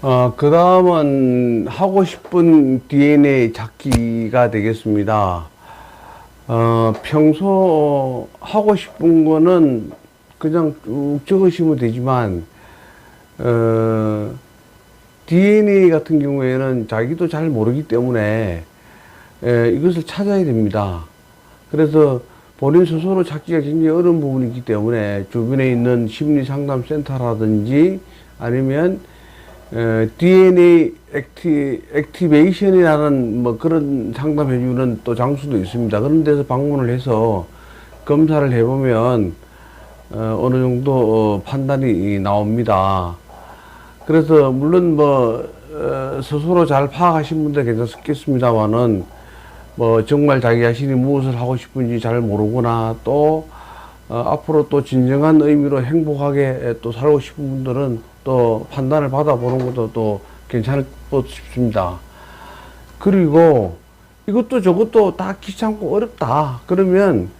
어, 그 다음은 하고 싶은 DNA 찾기가 되겠습니다. 어, 평소 하고 싶은 거는 그냥 쭉 적으시면 되지만, 어, DNA 같은 경우에는 자기도 잘 모르기 때문에, 에, 이것을 찾아야 됩니다. 그래서 본인 스스로 찾기가 굉장히 어려운 부분이기 때문에 주변에 있는 심리 상담 센터라든지 아니면 어, DNA 액티, 액티베이션이라는 뭐 그런 상담해주는 또 장소도 있습니다. 그런 데서 방문을 해서 검사를 해보면 어, 어느 정도 어, 판단이 나옵니다. 그래서 물론 뭐 어, 스스로 잘 파악하신 분들 괜찮겠습니다만은 뭐 정말 자기 자신이 무엇을 하고 싶은지 잘 모르거나 또 어, 앞으로 또 진정한 의미로 행복하게 또 살고 싶은 분들은 또 판단을 받아보는 것도 또 괜찮을 것 싶습니다. 그리고 이것도 저것도 다 귀찮고 어렵다. 그러면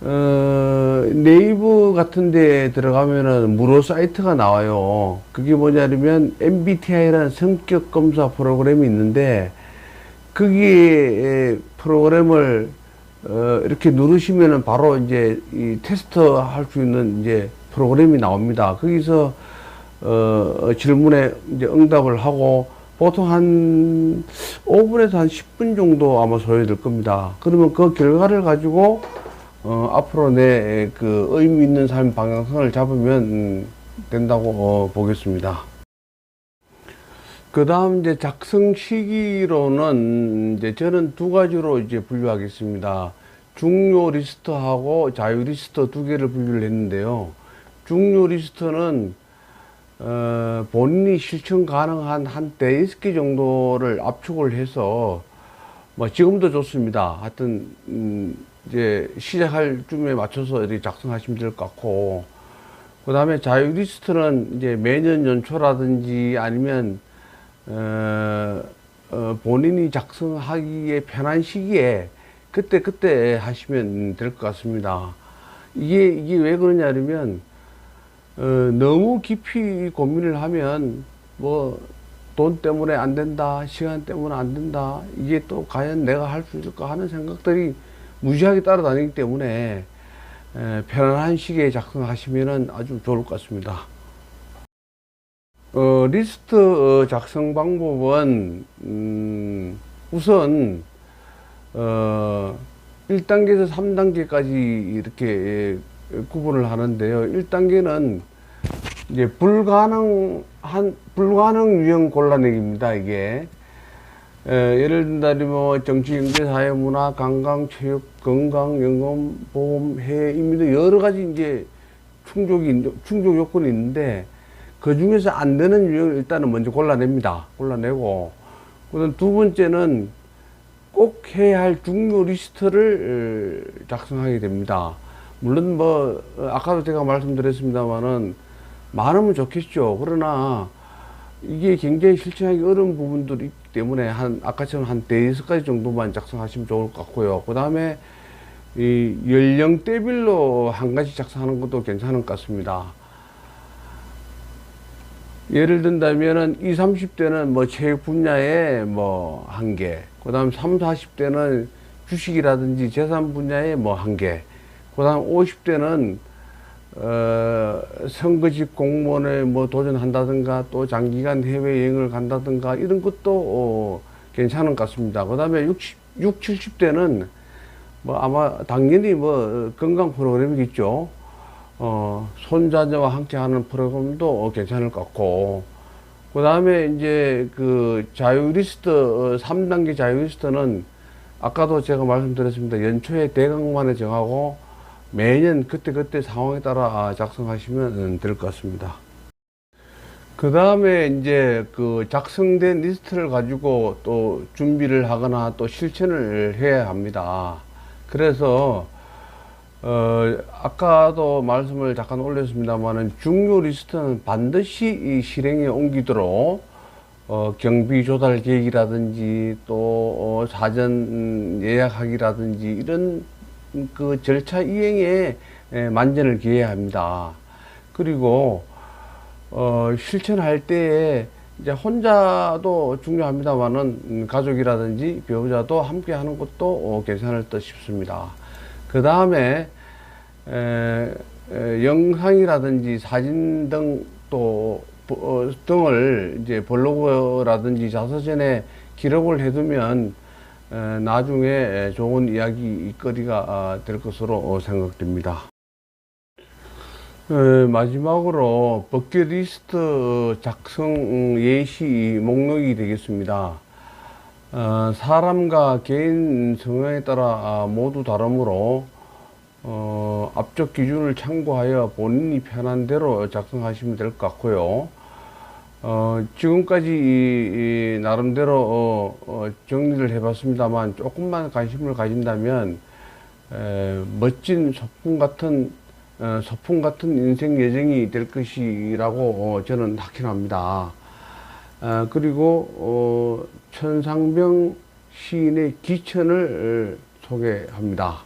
어, 네이버 같은 데 들어가면은 무료 사이트가 나와요. 그게 뭐냐면 MBTI라는 성격 검사 프로그램이 있는데 거기에 프로그램을 어, 이렇게 누르시면은 바로 이제 이 테스트 할 수 있는 이제 프로그램이 나옵니다. 거기서 어, 질문에 이제 응답을 하고 보통 한 5분에서 한 10분 정도 아마 소요될 겁니다. 그러면 그 결과를 가지고 어, 앞으로 내 그 의미 있는 삶 방향성을 잡으면 음, 된다고 어, 보겠습니다. 그 다음 이제 작성 시기로는 이제 저는 두 가지로 이제 분류하겠습니다. 중요 리스트하고 자유 리스트 두 개를 분류를 했는데요. 중요 리스트는 어, 본인이 실천 가능한 한개 정도를 압축을 해서 뭐 지금도 좋습니다. 하여튼 음, 이제 시작할 쯤에 맞춰서 이렇게 작성하시면 될 것 같고 그 다음에 자유 리스트는 이제 매년 연초라든지 아니면 어, 어, 본인이 작성하기에 편한 시기에 그때 그때 하시면 될 것 같습니다. 이게 이게 왜 그러냐면 어, 너무 깊이 고민을 하면 뭐 돈 때문에 안 된다, 시간 때문에 안 된다, 이게 또 과연 내가 할 수 있을까 하는 생각들이 무지하게 따라다니기 때문에 에, 편안한 시기에 작성하시면 아주 좋을 것 같습니다. 어, 리스트 어, 작성 방법은 음, 우선 어, 1단계에서 3단계까지 이렇게 예, 구분을 하는데요. 1단계는 이제 불가능한 불가능 유형 골라내기입니다. 이게 에, 예를 든다면 뭐 정치, 경제, 사회, 문화, 관광, 체육, 건강, 연금, 보험, 해외, 이민 여러 가지 이제 충족이 있- 충족 요건이 있는데 그 중에서 안 되는 유형을 일단은 먼저 골라냅니다. 골라내고 그다음 두 번째는 꼭 해야 할 중요 리스트를 어, 작성하게 됩니다. 물론 뭐 어, 아까도 제가 말씀드렸습니다만은 많으면 좋겠죠. 그러나 이게 굉장히 실천하기 어려운 부분들이 있기 때문에 한 아까처럼 한 대여섯 가지 정도만 작성하시면 좋을 것 같고요. 그 다음에 이 연령대별로 한 가지 작성하는 것도 괜찮을 것 같습니다. 예를 든다면은 20, 30대는 뭐 체육 분야에 뭐 한 개, 그 다음 3, 40대는 주식이라든지 재산 분야에 뭐 한 개, 그 다음 50대는 어, 선거직 공무원에 뭐 도전한다든가 또 장기간 해외여행을 간다든가 이런 것도 어, 괜찮은 것 같습니다. 그 다음에 60, 6, 70대는 뭐 아마 당연히 뭐 건강 프로그램이겠죠. 어, 손자녀와 함께 하는 프로그램도 괜찮을 것 같고, 그 다음에 이제 그 자유 리스트, 어, 3단계 자유 리스트는 아까도 제가 말씀드렸습니다. 연초에 대강만에 정하고 매년 그때그때 상황에 따라 작성하시면 될 것 같습니다. 그 다음에 이제 그 작성된 리스트를 가지고 또 준비를 하거나 또 실천을 해야 합니다. 그래서 어, 아까도 말씀을 잠깐 올렸습니다만은 중요 리스트는 반드시 이 실행에 옮기도록 어, 경비 조달 계획이라든지 또 어, 사전 음, 예약하기라든지 이런 그 절차 이행에 에, 만전을 기해야 합니다. 그리고 어, 실천할 때에 이제 혼자도 중요합니다만은 음, 가족이라든지 배우자도 함께 하는 것도 어, 괜찮을 듯 싶습니다. 그 다음에 영상이라든지 사진 등또 어, 등을 이제 블로그라든지 자서전에 기록을 해두면 에, 나중에 에, 좋은 이야기거리가 아, 될 것으로 어, 생각됩니다. 에, 마지막으로 버킷리스트 작성 예시 목록이 되겠습니다. 어, 사람과 개인 성향에 따라 아, 모두 다르므로 어, 앞쪽 기준을 참고하여 본인이 편한 대로 작성하시면 될 것 같고요. 어, 지금까지 이, 이 나름대로 어, 어, 정리를 해봤습니다만 조금만 관심을 가진다면 에, 멋진 소풍 같은 어, 소풍 같은 인생 여정이 될 것이라고 어, 저는 확신합니다. 아, 그리고 어, 천상병 시인의 기천을 어, 소개합니다.